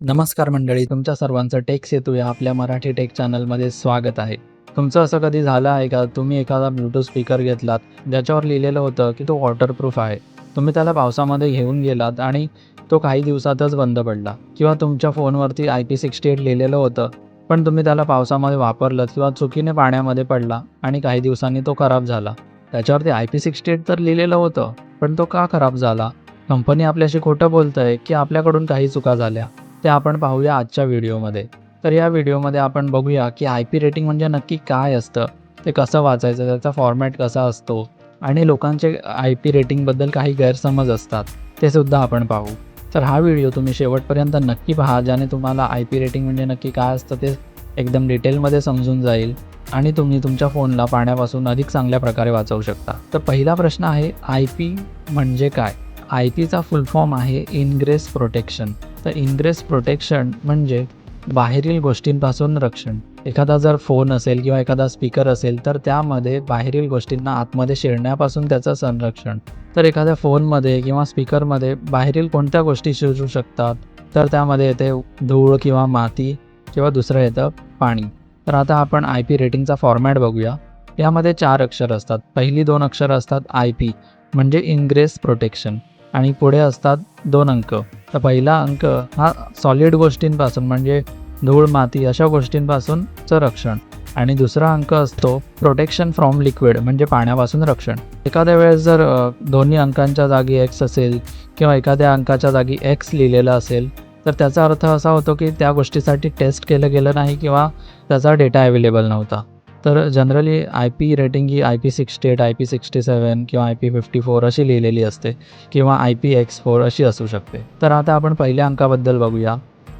नमस्कार मंडळी तुमच्या सर्वांचं टेक सेतू या आपल्या मराठी टेक चॅनलमध्ये स्वागत आहे. तुमचं असं कधी झालं आहे का? तुम्ही एखादा ब्लूटूथ स्पीकर घेतलात ज्याच्यावर लिहिलेलं होतं की तो वॉटरप्रूफ आहे. तुम्ही त्याला पावसामध्ये घेऊन गेलात आणि तो काही दिवसातच बंद पडला. किंवा तुमच्या फोनवरती आय पी सिक्स्टी एट लिहिलेलं होतं पण तुम्ही त्याला पावसामध्ये वापरलं किंवा चुकीने पाण्यामध्ये पडला आणि काही दिवसांनी तो खराब झाला. त्याच्यावरती आय पी सिक्स्टी एट तर लिहिलेलं होतं पण तो का खराब झाला? कंपनी आपल्याशी खोटं बोलत आहे की आपल्याकडून काही चुका झाल्या? ते आपण पाहूया आजच्या व्हिडिओमध्ये. तर या व्हिडिओमध्ये आपण बघूया की आय पी रेटिंग म्हणजे नक्की काय असतं ते कसं वाचायचं त्याचा फॉर्मॅट कसा असतो आणि लोकांचे आय पी रेटिंगबद्दल काही गैरसमज असतात ते सुद्धा आपण पाहू. तर हा व्हिडिओ तुम्ही शेवटपर्यंत नक्की पहा ज्याने तुम्हाला आय पी रेटिंग म्हणजे नक्की काय असतं ते एकदम डिटेलमध्ये समजून जाईल आणि तुम्ही तुमच्या फोनला पाण्यापासून अधिक चांगल्या प्रकारे वाचवू शकता. तर पहिला प्रश्न आहे आय पी म्हणजे काय? आय पीचा फुल फॉर्म आहे इनग्रेस प्रोटेक्शन तर इनग्रेस प्रोटेक्शन म्हणजे बाहेरील गोष्टींपासून रक्षण. एखादा जर फोन असेल किंवा एखादा स्पीकर असेल तर त्यामध्ये बाहेरील गोष्टींना आतमध्ये शिरण्यापासून त्याचं संरक्षण. तर एखाद्या फोनमध्ये किंवा स्पीकरमध्ये बाहेरील कोणत्या गोष्टी शिरू शकतात तर त्यामध्ये येते धूळ किंवा माती किंवा दुसरं येतं पाणी. तर आता आपण आय पी रेटिंगचा फॉर्मॅट बघूया. यामध्ये चार अक्षर असतात. पहिली दोन अक्षरं असतात आय पी म्हणजे इनग्रेस प्रोटेक्शन आणि पुढे असतात दोन अंक. तर पहिला अंक हा सॉलिड गोष्टींपासून म्हणजे धूळ माती अशा गोष्टींपासूनचं रक्षण. आणि दुसरा अंक असतो प्रोटेक्शन फ्रॉम लिक्विड म्हणजे पाण्यापासून रक्षण. एखाद्या वेळेस जर दोन्ही अंकांच्या जागी एक्स असेल किंवा एखाद्या अंकाच्या जागी एक्स लिहिलेलं असेल तर त्याचा अर्थ असा होतो की त्या गोष्टीसाठी टेस्ट केलं गेलं नाही किंवा त्याचा डेटा अवेलेबल नव्हता. तर generally I P rating he I P sixty eight I P sixty seven किंवा आय पी फिफ्टी फोर अशी लिहिलेली असते किंवा आय पी एक्स फोर अशी असू शकते. तर आता आपण पहिल्या अंकाबद्दल बघूया.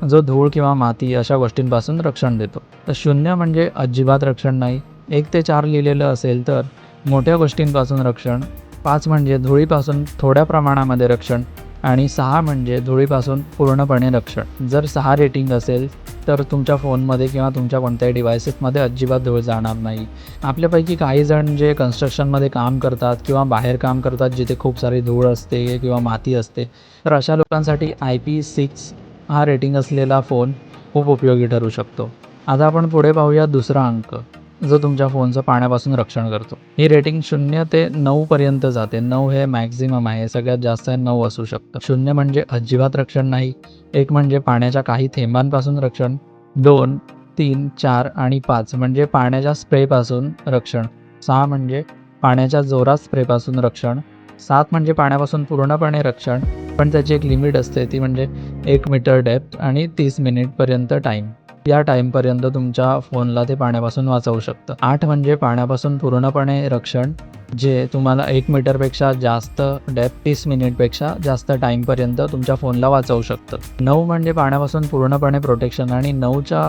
जो धूळ किंवा माती अशा गोष्टींपासून रक्षण देतो. तर शून्य म्हणजे अजिबात रक्षण नाही. एक ते चार लिहिलेलं असेल तर मोठ्या गोष्टींपासून रक्षण पाच म्हणजे धुळीपासून थोड्या प्रमाणामध्ये रक्षण आणि सहा म्हणजे धुळीपासून पूर्णपणे रक्षण. जर सहा रेटिंग असेल तर तुमच्या फोनमध्ये किंवा तुमच्या कोणत्याही डिव्हायसेसमध्ये अजिबात धूळ जाणार नाही. आपल्यापैकी काही जण जे कन्स्ट्रक्शनमध्ये काम करतात किंवा बाहेर काम करतात जिथे खूप सारी धूळ असते किंवा माती असते तर अशा लोकांसाठी आय पी सिक्स हा रेटिंग असलेला फोन खूप उपयोगी ठरू शकतो. आता आपण पुढे पाहूया दुसरा अंक. जो तुमच्या फोनचं पाण्यापासून रक्षण करतो. ही रेटिंग शून्य ते नऊपर्यंत जाते. नऊ हे मॅक्झिमम आहे. सगळ्यात जास्त नऊ असू शकतं. शून्य म्हणजे अजिबात रक्षण नाही. एक म्हणजे पाण्याच्या काही थेंबांपासून रक्षण. दोन तीन चार आणि पाच म्हणजे पाण्याच्या स्प्रेपासून रक्षण. सहा म्हणजे पाण्याच्या जोरात स्प्रेपासून रक्षण. सात म्हणजे पाण्यापासून पूर्णपणे रक्षण. पण त्याची एक लिमिट असते. ती म्हणजे एक मीटर डेप्थ आणि तीस मिनिटपर्यंत टाईम या टाईमपर्यंत तुमच्या फोनला ते पाण्यापासून वाचवू शकतं. आठ म्हणजे पाण्यापासून पूर्णपणे रक्षण जे तुम्हाला एक मीटरपेक्षा जास्त डेप तीस मिनिटपेक्षा जास्त टाईमपर्यंत तुमच्या फोनला वाचवू शकतं. नऊ म्हणजे पाण्यापासून पूर्णपणे प्रोटेक्शन आणि नऊच्या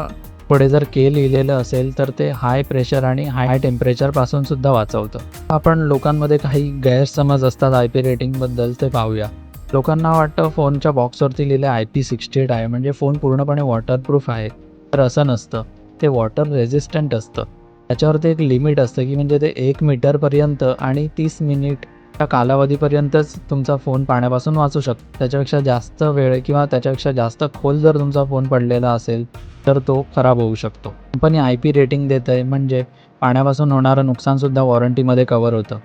पुढे जर के लिहिलेलं असेल तर ते हाय प्रेशर आणि हाय टेम्परेचरपासून सुद्धा वाचवतं. आपण लोकांमध्ये काही गैरसमज असतात आय पी रेटिंगबद्दल ते पाहूया. लोकांना वाटतं फोनच्या बॉक्सवरती लिहिलं आय पी सिक्स्टी एट आहे म्हणजे फोन पूर्णपणे वॉटरप्रूफ आहे. तर असं नसतं. ते वॉटर रेझिस्टंट असतं. त्याच्यावरती एक लिमिट असतं की म्हणजे ते एक मीटरपर्यंत आणि तीस मिनिट त्या कालावधीपर्यंतच तुमचा फोन पाण्यापासून वाचू शकतो त्याच्यापेक्षा जास्त वेळ किंवा त्याच्यापेक्षा जास्त खोल जर तुमचा फोन पडलेला असेल तर तो खराब होऊ शकतो. कंपनी आय पी रेटिंग देत आहे म्हणजे पाण्यापासून होणारं नुकसानसुद्धा वॉरंटीमध्ये कवर होतं.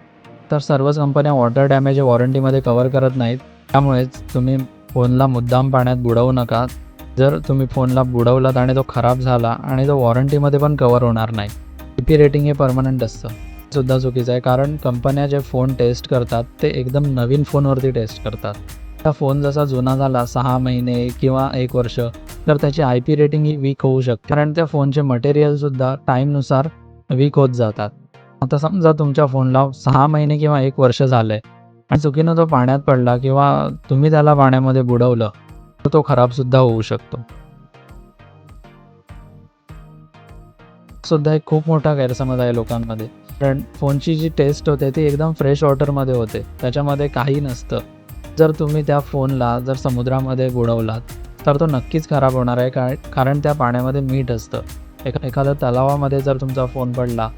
तर सर्वच कंपन्या वॉटर डॅमेज वॉरंटीमध्ये कवर करत नाहीत. त्यामुळेच तुम्ही फोनला मुद्दाम पाण्यात बुडवू नका. जर तुम्ही फोनला बुडवलात आणि तो खराब झाला आणि तो वॉरंटीमध्ये पण कवर होणार नाही आय पी रेटिंग हे परमनंट असतं. सुद्धा चुकीचं आहे कारण कंपन्या जे फोन टेस्ट करतात ते एकदम नवीन फोनवरती टेस्ट करतात. त्या फोन जसा जुना झाला सहा महिने किंवा एक वर्ष तर त्याची आय पी रेटिंग ही वीक होऊ शकते. कारण त्या फोनचे मटेरियलसुद्धा टाईमनुसार वीक होत जातात. आता समजा तुमच्या फोनला सहा महिने किंवा एक वर्ष झालं आहे आणि चुकीनं तो पाण्यात पडला किंवा तुम्ही त्याला पाण्यामध्ये बुडवलं तर तो खराबसुद्धा होऊ शकतो. सुद्धा एक खूप मोठा गैरसमज आहे लोकांमध्ये. कारण फोनची जी टेस्ट होते ती एकदम फ्रेश वॉटरमध्ये होते. त्याच्यामध्ये काही नसतं. जर तुम्ही त्या फोनला जर समुद्रामध्ये बुडवलात तर तो नक्कीच खराब होणार आहे. का कारण त्या पाण्यामध्ये मीठ असतं. एखा एखाद्या तलावामध्ये जर तुमचा फोन पडला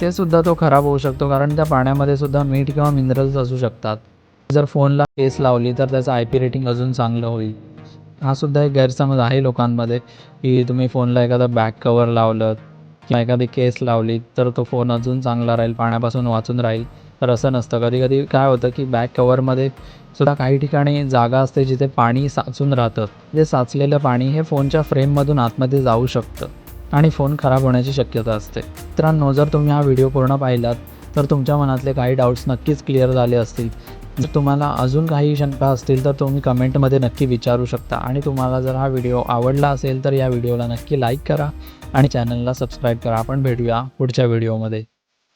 ते सुद्धा तो खराब होऊ शकतो. कारण त्या पाण्यामध्ये सुद्धा मीठ किंवा मिनरल्स असू शकतात. जर फोनला केस लावली तर त्याचं आय पी रेटिंग अजून चांगलं होईल. हा सुद्धा एक गैरसमज आहे लोकांमध्ये की तुम्ही फोनला एखादा बॅक कवर लावलं किंवा एखादी केस लावली तर तो फोन अजून चांगला राहील पाण्यापासून वाचून राहील. तर असं नसतं. कधी कधी काय होतं की बॅक कवरमध्ये सुद्धा काही ठिकाणी जागा असते जिथे पाणी साचून राहतं. जे साचलेलं पाणी हे फोनच्या फ्रेममधून आतमध्ये जाऊ शकतं आणि फोन खराब होण्याची शक्यता असते. मित्रांनो जर तुम्ही हा व्हिडिओ पूर्ण पाहिलात तर तुमच्या मनातले काही डाऊट्स नक्कीच क्लिअर झाले असतील. जर तुम्हाला अजून काही शंका असतील तर तुम्ही कमेंटमध्ये नक्की विचारू शकता. आणि तुम्हाला जर हा व्हिडिओ आवडला असेल तर या व्हिडिओला नक्की लाईक करा. आणि चॅनलला सबस्क्राईब करा. आपण भेटूया पुढच्या व्हिडिओमध्ये